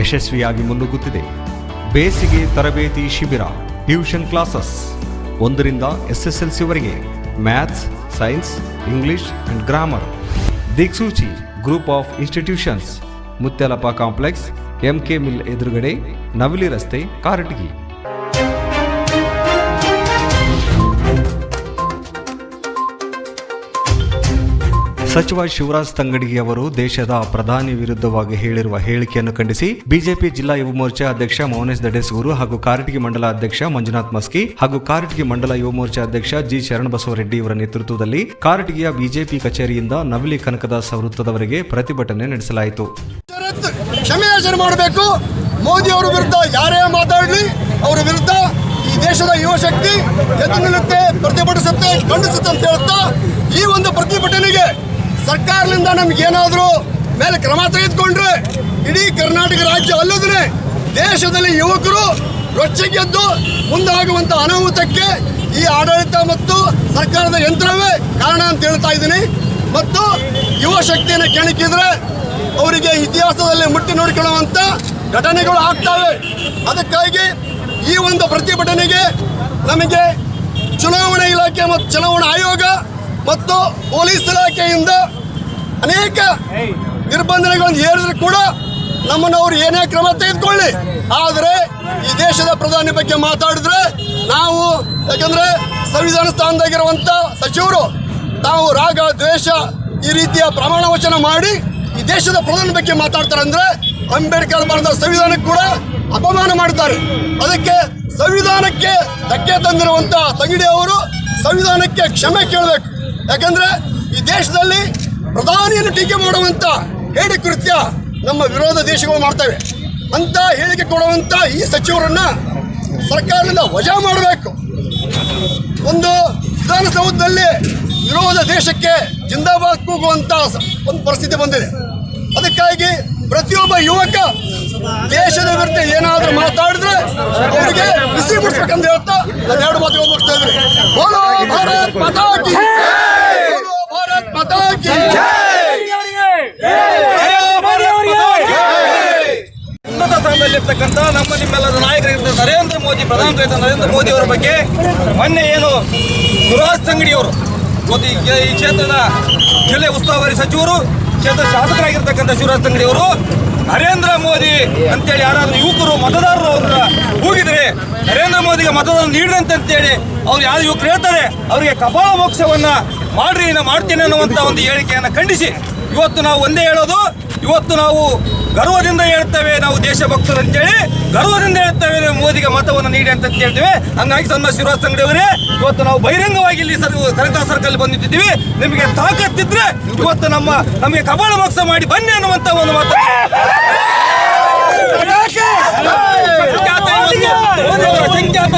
ಯಶಸ್ವಿಯಾಗಿ ಮುನ್ನುಗ್ಗುತ್ತಿದೆ ಬೇಸಿಗೆ ತರಬೇತಿ ಶಿಬಿರ, ಟ್ಯೂಷನ್ ಕ್ಲಾಸಸ್. ಒಂದರಿಂದ ಎಸ್ಎಸ್ಎಲ್ಸಿವರೆಗೆ maths, science, English and grammar. Diksuchi, group of institutions. Mutyalappa complex, MK mill ಎದುರುಗಡೆ ನವಲಿ ರಸ್ತೆ, ಕಾರಟಗಿ. ಸಚಿವ ಶಿವರಾಜ್ ತಂಗಡಗಿ ಅವರು ದೇಶದ ಪ್ರಧಾನಿ ವಿರುದ್ಧವಾಗಿ ಹೇಳಿರುವ ಹೇಳಿಕೆಯನ್ನು ಖಂಡಿಸಿ ಬಿಜೆಪಿ ಜಿಲ್ಲಾ ಯುವ ಮೋರ್ಚಾ ಅಧ್ಯಕ್ಷ ಮೌನೇಶ್ ದಡೇಸ್ಗೂರು ಹಾಗೂ ಕಾರಟಗಿ ಮಂಡಲ ಅಧ್ಯಕ್ಷ ಮಂಜುನಾಥ್ ಮಸ್ಕಿ ಹಾಗೂ ಕಾರಟಗಿ ಮಂಡಲ ಯುವ ಮೋರ್ಚಾ ಅಧ್ಯಕ್ಷ ಜಿ ಶರಣಬಸವರೆಡ್ಡಿ ಇವರ ನೇತೃತ್ವದಲ್ಲಿ ಕಾರಟಗಿಯ ಬಿಜೆಪಿ ಕಚೇರಿಯಿಂದ ನವಲಿ ಕನಕದಾಸ ವೃತ್ತದವರೆಗೆ ಪ್ರತಿಭಟನೆ ನಡೆಸಲಾಯಿತು. ಮಾಡಬೇಕು. ಮೋದಿ ಅವರ ವಿರುದ್ಧ ಯಾರೇ ಮಾತಾಡಲಿ, ಅವರ ವಿರುದ್ಧ ಈ ದೇಶದ ಯುವಶಕ್ತಿ ಎದ್ದು ನಿಲ್ಲುತ್ತೆ, ಪ್ರತಿಭಟಿಸುತ್ತೆ, ಖಂಡಿಸುತ್ತೆ ಅಂತ ಹೇಳ್ತಾ ಈ ಒಂದು ಪ್ರತಿಭಟನೆಗೆ ಸರ್ಕಾರದಿಂದ ನಮ್ಗೆ ಏನಾದರೂ ಮೇಲೆ ಕ್ರಮ ತೆಗೆದುಕೊಂಡ್ರೆ ಇಡೀ ಕರ್ನಾಟಕ ರಾಜ್ಯ ಅಲ್ಲದ್ರೆ ದೇಶದಲ್ಲಿ ಯುವಕರು ರೊಚ್ಚಿಗೆದ್ದು ಮುಂದಾಗುವಂಥ ಅನಾಹುತಕ್ಕೆ ಈ ಆಡಳಿತ ಮತ್ತು ಸರ್ಕಾರದ ಯಂತ್ರವೇ ಕಾರಣ ಅಂತ ಹೇಳ್ತಾ ಇದ್ದೀನಿ. ಮತ್ತು ಯುವ ಶಕ್ತಿಯನ್ನು ಕೆಣಕಿದ್ರೆ ಅವರಿಗೆ ಇತಿಹಾಸದಲ್ಲಿ ಮುಟ್ಟಿ ನೋಡಿಕೊಳ್ಳುವಂತ ಘಟನೆಗಳು ಆಗ್ತವೆ. ಅದಕ್ಕಾಗಿ ಈ ಒಂದು ಪ್ರತಿಭಟನೆಗೆ ನಮಗೆ ಚುನಾವಣಾ ಇಲಾಖೆ ಮತ್ತು ಚುನಾವಣಾ ಆಯೋಗ ಮತ್ತು ಪೊಲೀಸ್ ಇಲಾಖೆಯಿಂದ ಅನೇಕ ನಿರ್ಬಂಧನೆಗಳನ್ನು ಹೇರಿದ್ರು ಕೂಡ ನಮ್ಮನ್ನು ಅವರು ಏನೇ ಕ್ರಮ ತೆಗೆದುಕೊಳ್ಳಿ. ಆದರೆ ಈ ದೇಶದ ಪ್ರಧಾನಿ ಬಗ್ಗೆ ಮಾತಾಡಿದ್ರೆ ನಾವು ಯಾಕಂದ್ರೆ ಸಂವಿಧಾನ ಸ್ಥಾನದಾಗಿರುವಂತ ಸಚಿವರು ತಾವು ರಾಗ ದ್ವೇಷ ಈ ರೀತಿಯ ಪ್ರಮಾಣ ವಚನ ಮಾಡಿ ಈ ದೇಶದ ಪ್ರಧಾನಿ ಬಗ್ಗೆ ಮಾತಾಡ್ತಾರೆ ಅಂದ್ರೆ ಅಂಬೇಡ್ಕರ್ ಬರೆದ ಸಂವಿಧಾನಕ್ಕೆ ಕೂಡ ಅಪಮಾನ ಮಾಡಿದ್ದಾರೆ. ಅದಕ್ಕೆ ಸಂವಿಧಾನಕ್ಕೆ ಧಕ್ಕೆ ತಂದಿರುವಂತ ತಂಗಿಡಿ ಅವರು ಸಂವಿಧಾನಕ್ಕೆ ಕ್ಷಮೆ ಕೇಳಬೇಕು. ಯಾಕಂದ್ರೆ ಈ ದೇಶದಲ್ಲಿ ಪ್ರಧಾನಿಯನ್ನು ಟೀಕೆ ಮಾಡುವಂತ ಹೇಳಿ ಕೃತ್ಯ ನಮ್ಮ ವಿರೋಧ ದೇಶಗಳು ಮಾಡ್ತವೆ ಅಂತ ಹೇಳಿಕೆ ಕೊಡುವಂತ ಈ ಸಚಿವರನ್ನು ಸರ್ಕಾರದಿಂದ ವಜಾ ಮಾಡಬೇಕು. ಒಂದು ವಿಧಾನಸೌಧದಲ್ಲಿ ವಿರೋಧ ದೇಶಕ್ಕೆ ಜಿಂದಾಬಾದ್ ಕೂಗುವಂತ ಒಂದು ಪರಿಸ್ಥಿತಿ ಬಂದಿದೆ. ಅದಕ್ಕಾಗಿ ಪ್ರತಿಯೊಬ್ಬ ಯುವಕ ದೇಶದ ವಿರುದ್ಧ ಏನಾದರೂ ಮಾತಾಡಿದ್ರೆ ಅವರಿಗೆ ಬಿಸಿ ಬಿಡಿಸ್ಬೇಕಂತ ಹೇಳ್ತಾ ಎರಡು ಮಾತುಗಳು ಮುಗಿಸ್ತಾ ಇದ್ದೀನಿ ಬೋಲೋ ಭಾರತ್ ಮಾತಾ ಭಾರತ್ ಮಾತಾ ಕಿ ನಮ್ಮ ನಿಮ್ಮೆಲ್ಲರ ನಾಯಕರಿಗಿಂತ ನರೇಂದ್ರ ಮೋದಿ ಪ್ರಧಾನಮಂತ್ರಿ ನರೇಂದ್ರ ಮೋದಿ ಅವರ ಬಗ್ಗೆ ಮೊನ್ನೆ ಏನು ಸುರಾಜ್ ತಂಗಡಿಯವರು ಮತ್ತು ಈ ಕ್ಷೇತ್ರದ ಜಿಲ್ಲೆ ಉಸ್ತುವಾರಿ ಸಚಿವರು ಕ್ಷೇತ್ರ ಶಾಸಕರಾಗಿರ್ತಕ್ಕಂಥ ಶಿವರಾಜ್ ತಂಗಡಿ ಅವರು, ನರೇಂದ್ರ ಮೋದಿ ಅಂತೇಳಿ ಯಾರಾದ್ರೂ ಯುವಕರು, ಮತದಾರರು ಅವ್ರನ್ನ ಕೂಗಿದ್ರೆ ನರೇಂದ್ರ ಮೋದಿಗೆ ಮತದಾನ ನೀಡಿದಂತೆ ಅಂತೇಳಿ ಅವ್ರು ಯಾರು ಯುವಕರು ಹೇಳ್ತಾರೆ, ಅವರಿಗೆ ಕಪಾಲ ಮೋಕ್ಷವನ್ನ ಮಾಡ್ರಿ, ನಾ ಮಾಡ್ತೀನಿ ಅನ್ನುವಂಥ ಒಂದು ಹೇಳಿಕೆಯನ್ನು ಖಂಡಿಸಿ. ಇವತ್ತು ನಾವು ಒಂದೇ ಹೇಳೋದು ಇವತ್ತು ನಾವು ಗರ್ವದಿಂದ ಹೇಳ್ತೇವೆ, ನಾವು ದೇಶಭಕ್ತರು ಅಂತೇಳಿ ಗರ್ವದಿಂದ ಹೇಳ್ತೇವೆ ಮೋದಿಗೆ ಮತವನ್ನು ನೀಡಿ ಅಂತ ಹೇಳ್ತೇವೆ. ಹಂಗಾಗಿ ಸಣ್ಣ ಅವರೇ ಇವತ್ತು ನಾವು ಬಹಿರಂಗವಾಗಿ ಇಲ್ಲಿ ಸರ್ ಸರ್ಕಾರ ಸರ್ಕಲ್ ಬಂದಿದ್ದೀವಿ. ನಿಮಗೆ ತಾಕತ್ತಿದ್ರೆ ಇವತ್ತು ನಮ್ಮ, ನಮಗೆ ಕಬಾಳ ಮೋಕ್ಷ ಮಾಡಿ ಬನ್ನಿ ಅನ್ನುವಂತ ಒಂದು ಮಾತು. ಸಂಖ್ಯಾತ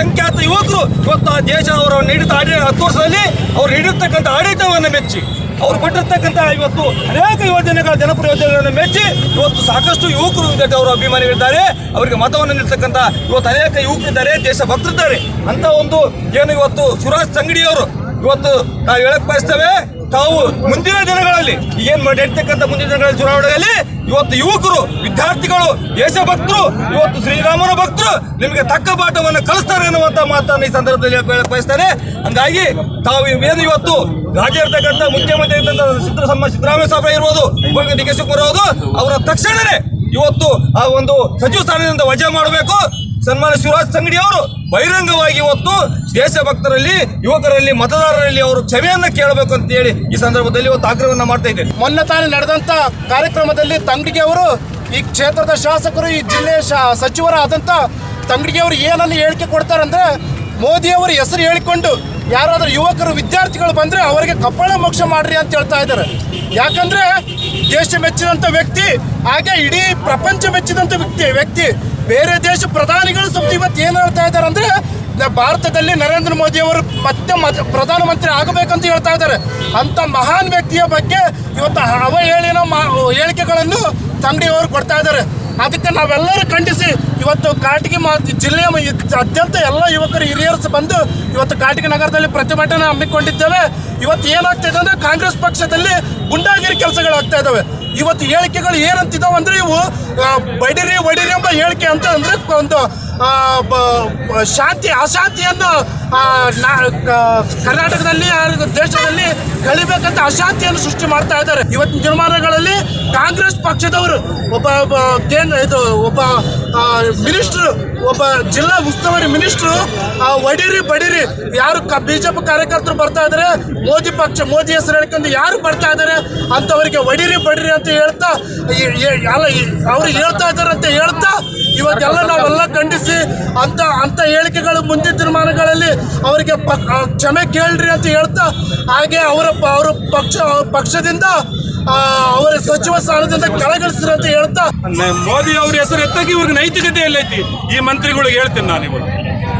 ಸಂಖ್ಯಾತ ಯುವಕರು ಇವತ್ತು ಆ ದೇಶ ಅವರು ನೀಡಿದ ಆಡಳಿತ, ಹತ್ತು ವರ್ಷದಲ್ಲಿ ಅವ್ರು ನೀಡಿರ್ತಕ್ಕಂಥ ಆಡಳಿತವನ್ನು ಮೆಚ್ಚಿ. ಅವ್ರು ಕೊಟ್ಟಿರ್ತಕ್ಕಂಥ ಇವತ್ತು ಅನೇಕ ಯೋಜನೆಗಳ ಜನಪರ ಯೋಜನೆಗಳನ್ನು ಮೆಚ್ಚಿ ಇವತ್ತು ಸಾಕಷ್ಟು ಯುವಕರು ಅವರ ಅಭಿಮಾನಿಗಳಿದ್ದಾರೆ ಅವರಿಗೆ ಮತವನ್ನು ನೀಡ್ತಕ್ಕಂಥ ಇವತ್ತು ಅನೇಕ ಯುವಕರಿದ್ದಾರೆ ದೇಶ ಭಕ್ತರಿದ್ದಾರೆ ಅಂತ ಒಂದು ಏನು ಇವತ್ತು ಸುರಾಜ್ ಸಂಗಡಿಯವರು ಇವತ್ತು ನಾವು ಹೇಳಕ್ ಬಯಸ್ತೇವೆ. ತಾವು ಮುಂದಿನ ದಿನಗಳಲ್ಲಿ ಏನ್ ಮಾಡಿರ್ತಕ್ಕಂಥ ಮುಂದಿನ ದಿನಗಳಲ್ಲಿ ಚುನಾವಣೆಯಲ್ಲಿ, ಇವತ್ತು ಯುವಕರು, ವಿದ್ಯಾರ್ಥಿಗಳು, ದೇಶಭಕ್ತರು, ಇವತ್ತು ಶ್ರೀರಾಮನ ಭಕ್ತರು ನಿಮಗೆ ತಕ್ಕ ಪಾಠವನ್ನು ಕಲಿಸ್ತಾರೆ ಅನ್ನುವಂತ ಮಾತನ್ನು ಈ ಸಂದರ್ಭದಲ್ಲಿ ಬಯಸ್ತಾರೆ ಹಂಗಾಗಿ ತಾವು ಏನು ಇವತ್ತು ರಾಜ್ಯ ಇರ್ತಕ್ಕಂಥ ಮುಖ್ಯಮಂತ್ರಿ ಸಿದ್ದರಾಮಯ್ಯ ಸಾಹೇಬ್ ಇರ್ಬೋದು ಡಿ ಕೆ ಶಿವಕುಮಾರ್ ಅವರು ಅವರ ತಕ್ಷಣವೇ ಇವತ್ತು ಆ ಒಂದು ಸಚಿವ ಸ್ಥಾನದಿಂದ ವಜಾ ಮಾಡಬೇಕು. ಸನ್ಮಾನ್ಯ ಶಿವರಾಜ್ ತಂಗಡಿ ಅವರು ಬಹಿರಂಗವಾಗಿ ಇವತ್ತು ದೇಶಭಕ್ತರಲ್ಲಿ, ಯುವಕರಲ್ಲಿ, ಮತದಾರರಲ್ಲಿ ಅವರು ಕ್ಷಮೆಯನ್ನ ಕೇಳಬೇಕು ಅಂತ ಹೇಳಿ ಈ ಸಂದರ್ಭದಲ್ಲಿ ಇವತ್ತು ಆಗ್ರಹವನ್ನ ಮಾಡ್ತಾ ಇದ್ದೇನೆ. ಮೊನ್ನೆ ತಾನೇ ನಡೆದಂತ ಕಾರ್ಯಕ್ರಮದಲ್ಲಿ ತಂಗಡಿಗೆ ಅವರು ಈ ಕ್ಷೇತ್ರದ ಶಾಸಕರು, ಈ ಜಿಲ್ಲೆಯ ಸಚಿವರಾದಂಥ ತಂಗಡಿಗೆ ಅವರು ಏನನ್ನು ಹೇಳಿಕೆ ಕೊಡ್ತಾರಂದ್ರೆ ಮೋದಿಯವರು ಹೆಸರು ಹೇಳಿಕೊಂಡು ಯಾರಾದರೂ ಯುವಕರು, ವಿದ್ಯಾರ್ಥಿಗಳು ಬಂದರೆ ಅವರಿಗೆ ಕಪ್ಪಣ ಮೋಕ್ಷ ಮಾಡ್ರಿ ಅಂತ ಹೇಳ್ತಾ ಇದ್ದಾರೆ. ಯಾಕಂದ್ರೆ ದೇಶ ಮೆಚ್ಚಿದಂಥ ವ್ಯಕ್ತಿ, ಹಾಗೆ ಇಡೀ ಪ್ರಪಂಚ ಮೆಚ್ಚಿದಂಥ ವ್ಯಕ್ತಿ ವ್ಯಕ್ತಿ ಬೇರೆ ದೇಶ ಪ್ರಧಾನಿಗಳು ಸ್ವಲ್ಪ ಇವತ್ತು ಏನು ಹೇಳ್ತಾ ಇದ್ದಾರೆ ಅಂದ್ರೆ ಭಾರತದಲ್ಲಿ ನರೇಂದ್ರ ಮೋದಿ ಅವರು ಮತ್ತೆ ಮತ ಪ್ರಧಾನಮಂತ್ರಿ ಆಗಬೇಕಂತ ಹೇಳ್ತಾ ಇದ್ದಾರೆ. ಅಂಥ ಮಹಾನ್ ವ್ಯಕ್ತಿಯ ಬಗ್ಗೆ ಇವತ್ತು ಅವಹೇಳಿನ ಮಾ, ಹೇಳಿಕೆಗಳನ್ನು ತಂಗಡಿಯವರು ಕೊಡ್ತಾ ಇದ್ದಾರೆ. ಅದಕ್ಕೆ ನಾವೆಲ್ಲರೂ ಖಂಡಿಸಿ ಇವತ್ತು ಕಾಟಿಗೆ ಮಾ ಜಿಲ್ಲೆಯ ಅತ್ಯಂತ ಎಲ್ಲ ಯುವಕರು, ಹಿರಿಯರು ಬಂದು ಇವತ್ತು ಕಾಟಗಿ ನಗರದಲ್ಲಿ ಪ್ರತಿಭಟನೆ ಹಮ್ಮಿಕೊಂಡಿದ್ದೇವೆ. ಇವತ್ತು ಏನಾಗ್ತಿದೆ ಅಂದ್ರೆ ಕಾಂಗ್ರೆಸ್ ಪಕ್ಷದಲ್ಲಿ ಗುಂಡಾಗಿರಿ ಕೆಲಸಗಳು ಆಗ್ತಾ ಇದ್ದಾವೆ. ಇವತ್ತು ಹೇಳಿಕೆಗಳು ಏನಂತಿದ್ದಾವೆ ಅಂದರೆ ಇವು ಬಡಿರಿ ಬಡಿರಿ ಎಂಬ ಹೇಳಿಕೆ ಅಂತ ಅಂದರೆ ಒಂದು ಶಾಂತಿ, ಅಶಾಂತಿಯನ್ನು ಕ- ಕರ್ನಾಟಕದಲ್ಲಿ ದೇಶದಲ್ಲಿ ಕಳಿಬೇಕಂತ ಅಶಾಂತಿಯನ್ನು ಸೃಷ್ಟಿ ಮಾಡ್ತಾ ಇದ್ದಾರೆ. ಇವತ್ತಿನ ದಿನಮಾನಗಳಲ್ಲಿ ಕಾಂಗ್ರೆಸ್ ಪಕ್ಷದವರು ಒಬ್ಬ ಕೇಂದ್ರ, ಇದು ಒಬ್ಬ ಮಿನಿಸ್ಟ್ರು, ಒಬ್ಬ ಜಿಲ್ಲಾ ಉಸ್ತುವಾರಿ ಮಿನಿಸ್ಟ್ರು ಒಡಿರಿ ಬಡಿರಿ, ಯಾರು ಬಿಜೆಪಿ ಕಾರ್ಯಕರ್ತರು ಬರ್ತಾ ಇದ್ದಾರೆ, ಮೋದಿ ಪಕ್ಷ, ಮೋದಿ ಹೆಸರು ಹೇಳ್ಕೊಂಡು ಯಾರು ಬರ್ತಾ ಇದ್ದಾರೆ ಅಂತವರಿಗೆ ಒಡಿರಿ ಬಡಿರಿ ಅಂತ ಹೇಳ್ತಾ ಅಲ್ಲ ಅವ್ರು ಹೇಳ್ತಾ ಇದ್ದಾರೆ ಅಂತ ಹೇಳ್ತಾ, ಇವತ್ತೆಲ್ಲ ನಾವೆಲ್ಲ ಖಂಡಿಸಿ ಅಂತ ಅಂತ ಹೇಳಿಕೆಗಳು ಮುಂದಿನ ತೀರ್ಮಾನಗಳಲ್ಲಿ ಅವರಿಗೆ ಪಕ್- ಕ್ಷಮೆ ಕೇಳ್ರಿ ಅಂತ ಹೇಳ್ತಾ, ಹಾಗೆ ಅವರ ಅವರ ಪಕ್ಷ, ಪಕ್ಷದಿಂದ ಅವರ ಸಚಿವ ಸ್ಥಾನದಿಂದ ಅಂತ ಹೇಳ್ತಾ. ಮೋದಿ ಅವ್ರ ಹೆಸರು ಎತ್ತಕ್ಕೆ ಇವ್ರಿಗೆ ನೈತಿಕತೆ ಎಲ್ಲೈತಿ. ಈ ಮಂತ್ರಿಗಳಿಗೆ ಹೇಳ್ತೀನಿ ನಾನು ಇವರು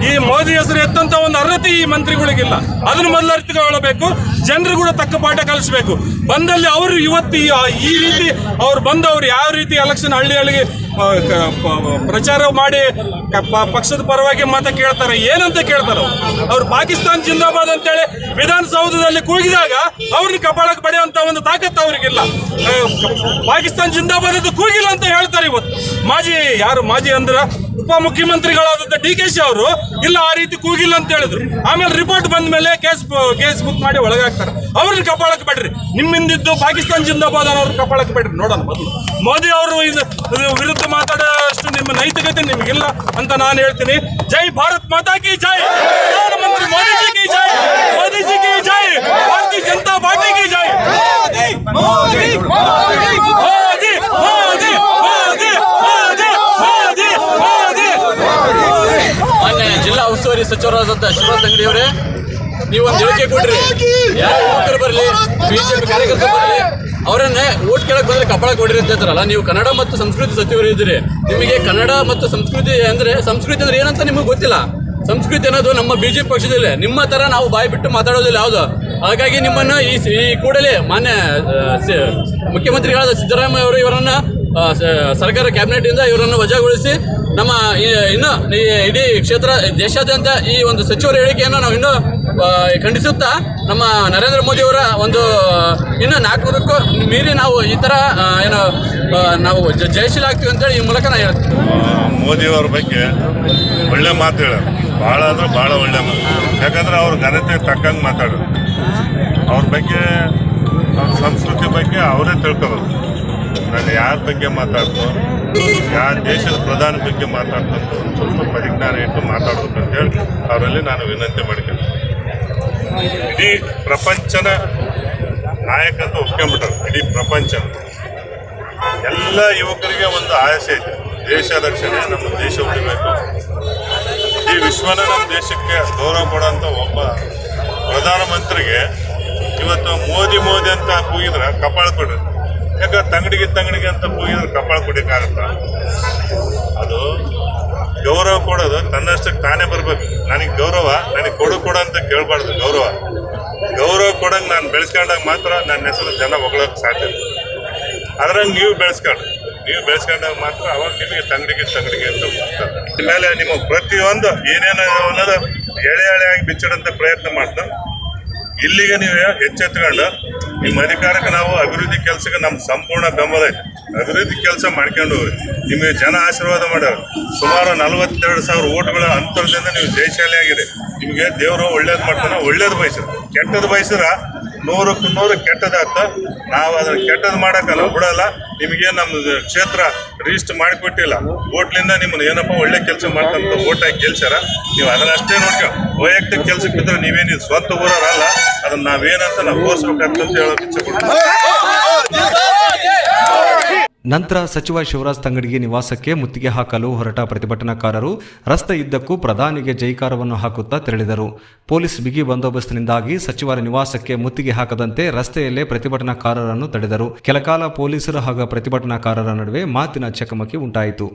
ಈ ಮೋದಿ ಹೆಸರು ಎತ್ತಂತ ಒಂದು ಅರ್ಹತೆ ಈ ಮಂತ್ರಿಗಳಿಗಿಲ್ಲ. ಅದನ್ನು ಮೊದಲು ಅರ್ಥಕೊಳ್ಳಬೇಕು ಜನರು ಕೂಡ ತಕ್ಕ ಪಾಠ ಕಲಿಸ್ಬೇಕು. ಬಂದಲ್ಲಿ ಅವರು ಇವತ್ತು ಈ ರೀತಿ ಅವ್ರು ಬಂದವ್ರು ಯಾವ ರೀತಿ ಎಲೆಕ್ಷನ್ ಹಳ್ಳಿ ಹಳ್ಳಿಗೆ ಪ್ರಚಾರ ಮಾಡಿ ಪಕ್ಷದ ಪರವಾಗಿ ಮತ ಕೇಳ್ತಾರೆ. ಏನಂತ ಕೇಳ್ತಾರೆ ಅವ್ರು? ಪಾಕಿಸ್ತಾನ್ ಜಿಂದಾಬಾದ್ ಅಂತೇಳಿ ವಿಧಾನಸೌಧದಲ್ಲಿ ಕೂಗಿದಾಗ ಅವ್ರನ್ನ ಕಪಾಳಕ್ಕೆ ಪಡೆಯುವಂತ ಒಂದು ತಾಕತ್ತು ಅವ್ರಿಗಿಲ್ಲ. ಪಾಕಿಸ್ತಾನ್ ಜಿಂದಾಬಾದ್ ಅಂತ ಕೂಗಿಲ್ಲ ಅಂತ ಹೇಳ್ತಾರೆ ಇವತ್ತು ಮಾಜಿ ಯಾರು ಮಾಜಿ ಅಂದ್ರ ಉಪಮುಖ್ಯಮಂತ್ರಿಗಳಾದಂಥ ಡಿ ಕೆ ಶಿ ಅವರು ಇಲ್ಲ ಆ ರೀತಿ ಕೂಗಿಲ್ಲ ಅಂತ ಹೇಳಿದ್ರು ಆಮೇಲೆ ರಿಪೋರ್ಟ್ ಬಂದ ಮೇಲೆ ಕೇಸ್ ಕೇಸ್ ಬುಕ್ ಮಾಡಿ ಒಳಗಾಗ್ತಾರೆ ಅವ್ರನ್ನ ಕಪಾಳಕ್ಕೆ ಬೇಡ್ರಿ ನಿಮ್ಮಿಂದಿದ್ದು ಪಾಕಿಸ್ತಾನ ಜಿಂದಾಬಾದ್ ಅನ್ನೋರು ಕಪಾಳಕ್ಕೆ ಬೇಡ್ರಿ ನೋಡೋಣ ಮೊದಲು ಮೋದಿ ಅವರು ಇದು ವಿರುದ್ಧ ಮಾತಾಡೋಷ್ಟು ನಿಮ್ಮ ನೈತಿಕತೆ ನಿಮಗಿಲ್ಲ ಅಂತ ನಾನು ಹೇಳ್ತೀನಿ ಜೈ ಭಾರತ್ ಮಾತಾ ಕಿ ಜೈ ಪ್ರಧಾನಮಂತ್ರಿ ಮೋದಿಜಿ ಕಿ ಜೈ ಮೋದಿಜಿ ಕಿ ಜೈ ಭಾರತೀಯ ಜನತಾ ಪಾರ್ಟಿ ಕಿ ಜೈ ಮೋದಿ ಮೋದಿ ಮೋದಿ ಮೋದಿ ಮೋದಿ ಮೋದಿ ಮೋದಿ ಮಾನ್ಯ ಜಿಲ್ಲಾ ಉಸ್ತುವಾರಿ ಸಚಿವರಾದಂಥ ಶಿವರಾಜ್ ಅಂಗಡಿ ಅವರೇ ನೀವು ಒಂದು ಹೇಳಿಕೆ ಕೊಡ್ರಿ. ಯಾರು ಯುವಕರು ಬರಲಿ, ಬಿಜೆಪಿ ಕಾರ್ಯಕರ್ತರು ಬರಲಿ, ಅವರನ್ನೇ ಓಟ್ ಕೇಳಕ್ ಬಂದ್ರೆ ಕಪಾಳ ಕೊಡ್ರಿ ಅಂತ ಹೇಳ್ತಾರಲ್ಲ, ನೀವು ಕನ್ನಡ ಮತ್ತು ಸಂಸ್ಕೃತಿ ಸಚಿವರು ಇದ್ದೀರಿ. ನಿಮಗೆ ಕನ್ನಡ ಮತ್ತು ಸಂಸ್ಕೃತಿ ಅಂದ್ರೆ ಸಂಸ್ಕೃತಿ ಅಂದ್ರೆ ಏನಂತ ನಿಮಗೆ ಗೊತ್ತಿಲ್ಲ. ಸಂಸ್ಕೃತಿ ಅನ್ನೋದು ನಮ್ಮ ಬಿಜೆಪಿ ಪಕ್ಷದಲ್ಲಿ. ನಿಮ್ಮ ತರ ನಾವು ಬಾಯಿ ಬಿಟ್ಟು ಮಾತಾಡೋದಿಲ್ಲ ಯಾವುದು ಹಾಗಾಗಿ ನಿಮ್ಮನ್ನ ಈ ಈ ಕೂಡಲೇ ಮಾನ್ಯ ಮುಖ್ಯಮಂತ್ರಿಗಳಾದ ಸಿದ್ದರಾಮಯ್ಯ ಅವರು ಇವರನ್ನ ಸರ್ಕಾರ ಕ್ಯಾಬಿನೆಟ್ ಇಂದ ಇವರನ್ನು ವಜಾಗೊಳಿಸಿ ನಮ್ಮ ಇನ್ನು ಇಡೀ ಕ್ಷೇತ್ರ, ದೇಶಾದ್ಯಂತ ಈ ಒಂದು ಸಚಿವರ ಹೇಳಿಕೆಯನ್ನು ನಾವು ಇನ್ನೂ ಖಂಡಿಸುತ್ತಾ ನಮ್ಮ ನರೇಂದ್ರ ಮೋದಿಯವರ ಒಂದು, ಇನ್ನು ನಾಲ್ಕುನೂರಕ್ಕೂ ಮೀರಿ ನಾವು ಈ ಥರ ಏನು ನಾವು ಜಯಶೀಲ ಆಗ್ತೀವಿ ಅಂತೇಳಿ ಈ ಮೂಲಕ ನಾನು ಹೇಳ್ತೀನಿ. ಮೋದಿಯವರ ಬಗ್ಗೆ ಒಳ್ಳೆ ಮಾತು ಹೇಳೋರು. ಭಾಳ ಅಂದ್ರೆ ಭಾಳ ಒಳ್ಳೆ ಮಾತು. ಯಾಕಂದ್ರೆ ಅವ್ರ ಘನತೆ ತಕ್ಕಂಗೆ ಮಾತಾಡೋರು. ಅವ್ರ ಬಗ್ಗೆ, ಅವ್ರ ಸಂಸ್ಕೃತಿ ಬಗ್ಗೆ ಅವರೇ ತಿಳ್ಕೊಬೇಕು. ನಾನು ಯಾರ ಬಗ್ಗೆ ಮಾತಾಡ್ತು ಯಾವ ದೇಶದ ಪ್ರಧಾನಿ ಬಗ್ಗೆ ಮಾತಾಡ್ತಂತ ಒಂದು ಸ್ವಲ್ಪ ಪರಿಜ್ಞಾನ ಇಟ್ಟು ಮಾತಾಡ್ಬೇಕು ಅಂತೇಳಿ ಅವರಲ್ಲಿ ನಾನು ವಿನಂತಿ ಮಾಡ್ತೀನಿ ಇಡೀ ಪ್ರಪಂಚನ ನಾಯಕ ಅಂತ ಒಪ್ಕೊಂಡ್ಬಿಟ್ರು. ಇಡೀ ಪ್ರಪಂಚ. ಎಲ್ಲ ಯುವಕರಿಗೆ ಒಂದು ಆಸೆ ಇದೆ ದೇಶ ರಕ್ಷಣೆ, ನಮ್ಮ ದೇಶ ಉಳಿಬೇಕು. ಈ ವಿಶ್ವನ ನಮ್ಮ ದೇಶಕ್ಕೆ ಗೌರವ ಕೊಡೋಂಥ ಒಬ್ಬ ಪ್ರಧಾನಮಂತ್ರಿಗೆ ಇವತ್ತು ಮೋದಿ ಮೋದಿ ಅಂತ ಕೂಗಿದ್ರೆ ಕಪಾಳ ಕೊಡ್ರಿ. ಯಾಕಂದ್ರೆ ತಂಗಡಿಗೆ ತಂಗಡಿಗೆ ಅಂತ ಕೂಗಿದ್ರೆ ಕಪಾಳ ಕೊಡೋಕ್ಕಾಗತ್ತ ಅದು ಗೌರವ ಕೊಡೋದು, ತನ್ನಷ್ಟಕ್ಕೆ ತಾನೇ ಬರ್ಬೇಕು. ನನಗೆ ಗೌರವ, ನನಗೆ ಕೊಡು ಕೊಡು ಅಂತ ಕೇಳಬಾರ್ದು, ಗೌರವ. ಗೌರವ ಕೊಡಂಗೆ ನಾನು ಬೆಳೆಸ್ಕೊಂಡಾಗ ಮಾತ್ರ ನನ್ನ ಹೆಸರು ಜನ ಹೊಗಳೋಕೆ ಸಾಧ್ಯ ಅದ್ರಂಗೆ ನೀವು ಬೆಳೆಸ್ಕೊಂಡ್ರಿ ನೀವು ಬೆಳೆಸ್ಕೊಂಡಾಗ ಮಾತ್ರ ಅವಾಗ ನಿಮಗೆ ತಂಗಡಿಗೆ ತಂಗಡಿಗೆ ಅಂತ ಮೇಲೆ ನಿಮಗೆ ಪ್ರತಿಯೊಂದು ಏನೇನು ಅನ್ನೋದು ಎಳೆ ಎಳೆಯಾಗಿ ಬಿಚ್ಚಿಡೋಂಥ ಪ್ರಯತ್ನ ಮಾಡ್ತಾರೆ ಇಲ್ಲಿಗೆ ನೀವು ಎಚ್ಚೆತ್ಕೊಂಡು ನಿಮ್ಮ ಅಧಿಕಾರಕ್ಕೆ ನಾವು ಅಭಿವೃದ್ಧಿ ಕೆಲಸಕ್ಕೆ ನಮ್ಮ ಸಂಪೂರ್ಣ ಬೆಂಬಲ ಇದೆ. ಅಭಿವೃದ್ಧಿ ಕೆಲಸ ಮಾಡ್ಕೊಂಡು ಹೋಗಿ ನಿಮಗೆ ಜನ ಆಶೀರ್ವಾದ ಮಾಡ್ಯಾರ ಸುಮಾರು ನಲವತ್ತೆರಡು ಸಾವಿರ ಓಟ್ಗಳ ಅಂತರದಿಂದ ನೀವು ಜಯಶಾಲಿ ಆಗಿದೆ. ನಿಮಗೆ ದೇವರು ಒಳ್ಳೇದು ಮಾಡ್ತಾನೆ, ಒಳ್ಳೇದು ಬಯಸ್ರ ಕೆಟ್ಟದ್ದು ಬಯಸಿದ್ರ ನೂರಕ್ಕೂ ನೂರು ಕೆಟ್ಟದಾತ ನಾವು ಅದನ್ನು ಕೆಟ್ಟದ್ದು ಮಾಡೋಕ್ಕಲ್ಲ, ಬಿಡೋಲ್ಲ. ನಿಮಗೆ ನಮ್ಮ ಕ್ಷೇತ್ರ ರಿಜಿಸ್ಟರ್ ಮಾಡಿಕೊಟ್ಟಿಲ್ಲ. ಓಟ್ಲಿಂದ ನಿಮ್ಮನ್ನು ಏನಪ್ಪ ಒಳ್ಳೆ ಕೆಲಸ ಮಾಡ್ತಂತ ಓಟ್ ಹಾಕಿ ಗೆಲ್ಸ್ಯಾರ? ನೀವು ಅದನ್ನಷ್ಟೇ ನೋಡ್ಕೊ. ವೈಯಕ್ತಿಕ ಕೆಲಸಕ್ಕೆ ಬಿದ್ದರೆ ನೀವೇನು ಸ್ವಂತ ಊರಲ್ಲ ಅದನ್ನು ನಾವೇನಂತ ನಾವು ತೋರಿಸ್ಬೇಕಂತ ಹೇಳೋಕೆ ಇಚ್ಛೆ ನಂತರ ಸಚಿವ ಶಿವರಾಜ್ ತಂಗಡಿಗೆ ನಿವಾಸಕ್ಕೆ ಮುತ್ತಿಗೆ ಹಾಕಲು ಹೊರಟ ಪ್ರತಿಭಟನಾಕಾರರು ರಸ್ತೆಯುದ್ದಕ್ಕೂ ಪ್ರಧಾನಿಗೆ ಜೈಕಾರವನ್ನು ಹಾಕುತ್ತಾ ತೆರಳಿದರು. ಪೊಲೀಸ್ ಬಿಗಿ ಬಂದೋಬಸ್ತ್ನಿಂದಾಗಿ ಸಚಿವರ ನಿವಾಸಕ್ಕೆ ಮುತ್ತಿಗೆ ಹಾಕದಂತೆ ರಸ್ತೆಯಲ್ಲೇ ಪ್ರತಿಭಟನಾಕಾರರನ್ನು ತಡೆದರು. ಕೆಲಕಾಲ ಪೊಲೀಸರು ಹಾಗೂ ಪ್ರತಿಭಟನಾಕಾರರ ನಡುವೆ ಮಾತಿನ ಚಕಮಕಿ ಉಂಟಾಯಿತು.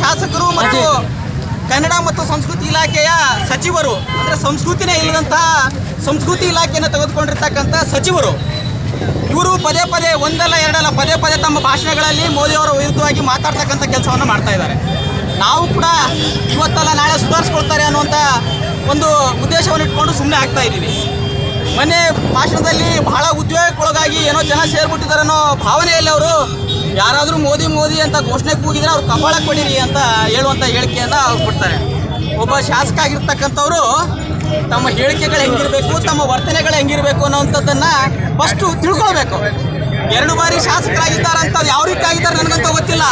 ಶಾಸಕರು ಮತ್ತು ಕನ್ನಡ ಮತ್ತು ಸಂಸ್ಕೃತಿ ಇಲಾಖೆಯ ಸಚಿವರು ಅಂದರೆ ಸಂಸ್ಕೃತಿನೇ ಇಲ್ಲದಂತಹ ಸಂಸ್ಕೃತಿ ಇಲಾಖೆಯನ್ನು ತೆಗೆದುಕೊಂಡಿರ್ತಕ್ಕಂಥ ಸಚಿವರು ಇವರು ಪದೇ ಪದೇ ಒಂದಲ್ಲ ಎರಡಲ್ಲ ಪದೇ ಪದೇ ತಮ್ಮ ಭಾಷಣಗಳಲ್ಲಿ ಮೋದಿಯವರ ವಿರುದ್ಧವಾಗಿ ಮಾತಾಡ್ತಕ್ಕಂಥ ಕೆಲಸವನ್ನು ಮಾಡ್ತಾ ಇದ್ದಾರೆ. ನಾವು ಕೂಡ ಇವತ್ತಲ್ಲ ನಾಳೆ ಸುಧಾರಿಸ್ಕೊಳ್ತಾರೆ ಅನ್ನುವಂಥ ಒಂದು ಉದ್ದೇಶವನ್ನು ಇಟ್ಕೊಂಡು ಸುಮ್ಮನೆ ಆಗ್ತಾ ಇದ್ದೀವಿ. ಮೊನ್ನೆ ಭಾಷಣದಲ್ಲಿ ಬಹಳ ಉದ್ಯೋಗಕ್ಕೊಳಗಾಗಿ ಏನೋ ಜನ ಸೇರ್ಬಿಟ್ಟಿದ್ದಾರೆ ಅನ್ನೋ ಭಾವನೆಯಲ್ಲಿ ಅವರು ಯಾರಾದರೂ ಮೋದಿ ಮೋದಿ ಅಂತ ಘೋಷಣೆ ಕೂಗಿದ್ರೆ ಅವ್ರು ಕಪಾಳ ಕೊಡಿರಿ ಅಂತ ಹೇಳುವಂಥ ಹೇಳಿಕೆಯನ್ನು ಅವ್ರು ಕೊಡ್ತಾರೆ. ಒಬ್ಬ ಶಾಸಕ ಆಗಿರ್ತಕ್ಕಂಥವ್ರು ತಮ್ಮ ಹೇಳಿಕೆಗಳು ಹೆಂಗಿರಬೇಕು, ತಮ್ಮ ವರ್ತನೆಗಳು ಹೆಂಗಿರಬೇಕು ಅನ್ನೋವಂಥದ್ದನ್ನು ಫಸ್ಟು ತಿಳ್ಕೊಳ್ಬೇಕು. ಎರಡು ಬಾರಿ ಶಾಸಕರಾಗಿದ್ದಾರೆ ಅಂತ ಯಾವ ರೀತಿ ಆಗಿದ್ದಾರೆ ನನಗಂತ ಗೊತ್ತಿಲ್ಲ.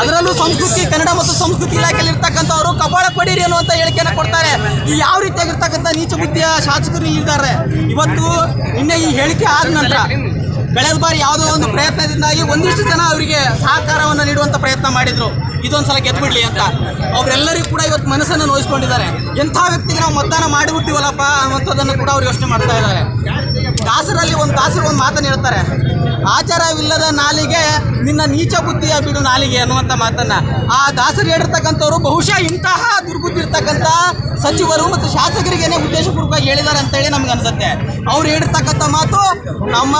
ಅದರಲ್ಲೂ ಸಂಸ್ಕೃತಿ, ಕನ್ನಡ ಮತ್ತು ಸಂಸ್ಕೃತಿ ಇಲಾಖೆಯಲ್ಲಿ ಇರ್ತಕ್ಕಂಥವ್ರು ಕಪಾಳ ಕೊಡಿರಿ ಅನ್ನುವಂಥ ಹೇಳಿಕೆಯನ್ನು ಕೊಡ್ತಾರೆ. ಈ ಯಾವ ರೀತಿಯಾಗಿರ್ತಕ್ಕಂಥ ನೀಚ ಬುದ್ಧಿಯ ಶಾಸಕರು ಇದ್ದಾರೆ ಇವತ್ತು ನಿನ್ನೆ ಈ ಹೇಳಿಕೆ ಆದ ನಂತರ ಕಳೆದ ಬಾರಿ ಯಾವುದೋ ಒಂದು ಪ್ರಯತ್ನದಿಂದಾಗಿ ಒಂದಿಷ್ಟು ಜನ ಅವರಿಗೆ ಸಹಕಾರವನ್ನು ನೀಡುವಂಥ ಪ್ರಯತ್ನ ಮಾಡಿದ್ರು. ಇದೊಂದ್ಸಲ ಗೆದ್ದುಬಿಡ್ಲಿ ಅಂತ. ಅವರೆಲ್ಲರಿಗೂ ಕೂಡ ಇವತ್ತು ಮನಸ್ಸನ್ನು ನೋಯಿಸ್ಕೊಂಡಿದ್ದಾರೆ. ಎಂಥ ವ್ಯಕ್ತಿಗೆ ನಾವು ಮತದಾನ ಮಾಡಿಬಿಟ್ಟಿವಲ್ಲಪ್ಪ ಅನ್ನುವಂಥದ್ದನ್ನು ಕೂಡ ಅವ್ರು ಯೋಚನೆ ಮಾಡ್ತಾ ಇದ್ದಾರೆ. ದಾಸರಲ್ಲಿ ಒಂದು ದಾಸರು ಒಂದು ಮಾತನ್ನು ಹೇಳ್ತಾರೆ. ಆಚಾರವಿಲ್ಲದ ನಾಲಿಗೆ ನಿನ್ನ ನೀಚ ಬುದ್ಧಿಯ ಬಿಡು ನಾಲಿಗೆ ಅನ್ನುವಂಥ ಮಾತನ್ನು ಆ ದಾಸರು ಹೇಳಿರ್ತಕ್ಕಂಥವ್ರು ಬಹುಶಃ ಇಂತಹ ದುರ್ಬುದ್ಧಿ ಇರ್ತಕ್ಕಂಥ ಸಚಿವರು ಮತ್ತು ಶಾಸಕರಿಗೇನೆ ಉದ್ದೇಶಪೂರ್ವಕವಾಗಿ ಹೇಳಿದ್ದಾರೆ ಅಂತೇಳಿ ನಮ್ಗೆ ಅನಿಸುತ್ತೆ. ಅವ್ರು ಹೇಳಿರ್ತಕ್ಕಂಥ ಮಾತು ನಮ್ಮ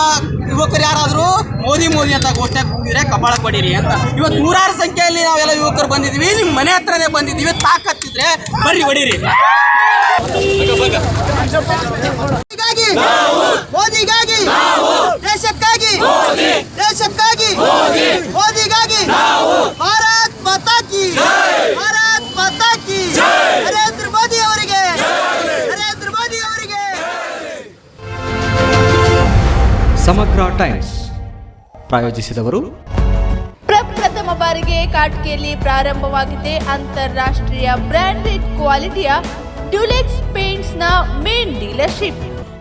ಯುವಕರು ಯಾರಾದರೂ ಮೋದಿ ಮೋದಿ ಅಂತ ಘೋಷಣೆ ಕೂಗಿದ್ರೆ ಕಪಾಳ ಕೊಡಿರಿ ಅಂತ. ಇವತ್ತು ನೂರಾರು ಸಂಖ್ಯೆಯಲ್ಲಿ ನಾವೆಲ್ಲ ಯುವಕರು ಬಂದಿದ್ದೀವಿ. ನಿಮ್ಮ ಮನೆ ಹತ್ರನೇ ಬಂದಿದ್ದೀವಿ. ತಾಕತ್ತಿದ್ರೆ ಬರ್ರಿ ಹೊಡೀರಿ. ಮೋದಿಗಾಗಿ ಮೋದಿಗಾಗಿ ಭಾರತ್ ಮಾತಾ ಕಿ. ಭಾರತ್ ಮಾತಾ ಕಿ. ನರೇಂದ್ರ ಮೋದಿ ಅವರಿಗೆ. ನರೇಂದ್ರ ಮೋದಿ ಅವರಿಗೆ. ಸಮಗ್ರ ಟೈಮ್ಸ್ ಪ್ರಾಯೋಜಿಸಿದವರು ಪ್ರಪ್ರಥಮ ಬಾರಿಗೆ ಕಾಟ್ಕೆಯಲ್ಲಿ ಪ್ರಾರಂಭವಾಗಿದೆ ಅಂತಾರಾಷ್ಟ್ರೀಯ ಬ್ರ್ಯಾಂಡೆಡ್ ಕ್ವಾಲಿಟಿಯ ಡ್ಯುಲೆಕ್ಸ್ ಪೇಂಟ್ಸ್ನ ಮೇನ್ ಡೀಲರ್ಶಿಪ್.